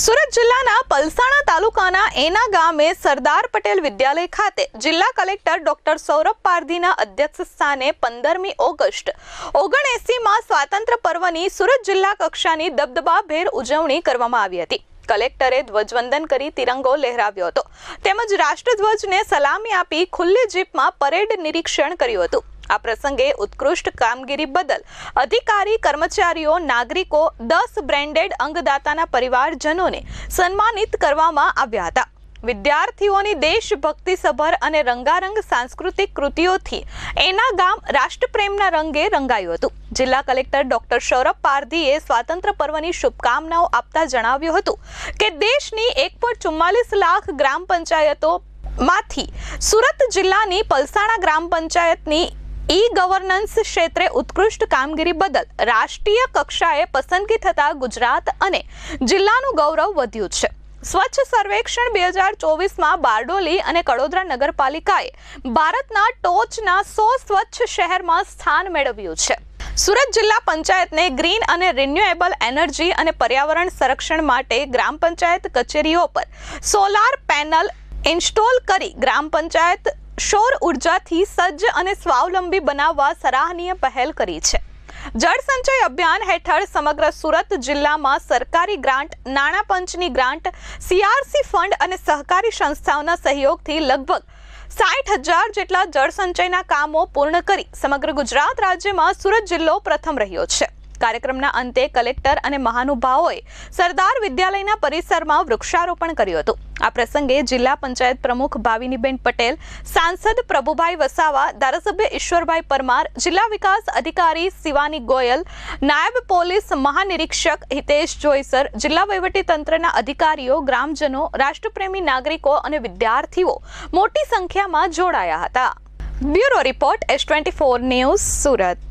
સુરત જિલ્લાના પલસાણા તાલુકાના એના ગામે સરદાર પટેલ વિદ્યાલય ખાતે જિલ્લા કલેક્ટર ડોક્ટર સૌરભ પારધીના અધ્યક્ષ સ્થાને પંદરમી ઓગસ્ટ ઓગણએસીમાં સ્વાતંત્ર્ય પર્વની સુરત જિલ્લા કક્ષાની દબદબાભેર ઉજવણી કરવામાં આવી હતી. કલેક્ટરે ધ્વજવંદન કરી તિરંગો લહેરાવ્યો હતો. તેમજ રાષ્ટ્રધ્વજને સલામી આપી ખુલ્લી જીપમાં પરેડ નિરીક્ષણ કર્યું હતું. આ પ્રસંગે ઉત્કૃષ્ટ કામગીરી બદલ અધિકારી, કર્મચારીઓ, નાગરિકો, દસ બ્રેન્ડેડ અંગદાતાના પરિવારજનોને સન્માનિત કરવામાં આવ્યા હતા. વિદ્યાર્થીઓની દેશભક્તિસભર અને રંગારંગ સાંસ્કૃતિક કૃતિઓથી એના ગામ રાષ્ટ્રપ્રેમના રંગે રંગાયું હતું. જિલ્લા કલેક્ટર ડોક્ટર સૌરભ પારધીએ સ્વાતંત્ર્ય પર્વની શુભકામનાઓ આપતા જણાવ્યું હતું કે દેશની એક લાખ ગ્રામ પંચાયતો માંથી સુરત જિલ્લાની પલસાણા ગ્રામ પંચાયતની ઈ ગવર્નન્સ ક્ષેત્રે ઉત્કૃષ્ટ કામગીરી બદલ રાષ્ટ્રીય કક્ષાએ પસંદગી થતા ગુજરાત અને જિલ્લાનું ગૌરવ વધ્યું છે. સ્વચ્છ સર્વેક્ષણ બે હજાર ચોવીસમાં બારડોલી અને કડોદરા નગરપાલિકાએ ભારતના ટોચના સો સ્વચ્છ શહેરમાં સ્થાન મેળવ્યું છે. સુરત જિલ્લા પંચાયતને ગ્રીન અને રિન્યુએબલ એનર્જી અને પર્યાવરણ સંરક્ષણ માટે ગ્રામ પંચાયત કચેરીઓ પર સોલાર પેનલ ઇન્સ્ટોલ કરી ગ્રામ પંચાયત સૌર ઉર્જાથી સજ્જ અને સ્વાવલંબી બનાવવા સરાહનીય પહેલ કરી છે. જળ સંચય અભિયાન હેઠળ સમગ્ર સુરત જિલ્લામાં સરકારી ગ્રાન્ટ નાણાં પંચની ગ્રાન્ટ સીઆરસી ફંડ અને સહકારી સંસ્થાઓના સહયોગથી લગભગ સાઠ હજાર જેટલા જળ સંચયના કામો પૂર્ણ કરી સમગ્ર ગુજરાત રાજ્યમાં સુરત જિલ્લો પ્રથમ રહ્યો છે. કાર્યક્રમના અંતે કલેક્ટર અને મહાનુભાવોએ સરદાર વિદ્યાલયના પરિસરમાં વૃક્ષારોપણ કર્યું હતું. આ પ્રસંગે જિલ્લા પંચાયત પ્રમુખ ભાવિનીબેન પટેલ, સાંસદ પ્રભુભાઈ વસાવા, ધારાસભ્ય ઈશ્વરભાઈ પરમાર, જિલ્લા વિકાસ અધિકારી શિવાની ગોયલ, નાયબ પોલીસ મહાનિરીક્ષક હિતેશ જોઈસર, જિલ્લા વહીવટી તંત્રના અધિકારીઓ, ગ્રામજનો, રાષ્ટ્રપ્રેમી નાગરિકો અને વિદ્યાર્થીઓ મોટી સંખ્યામાં જોડાયા હતા. Bureau report S twenty four news Surat.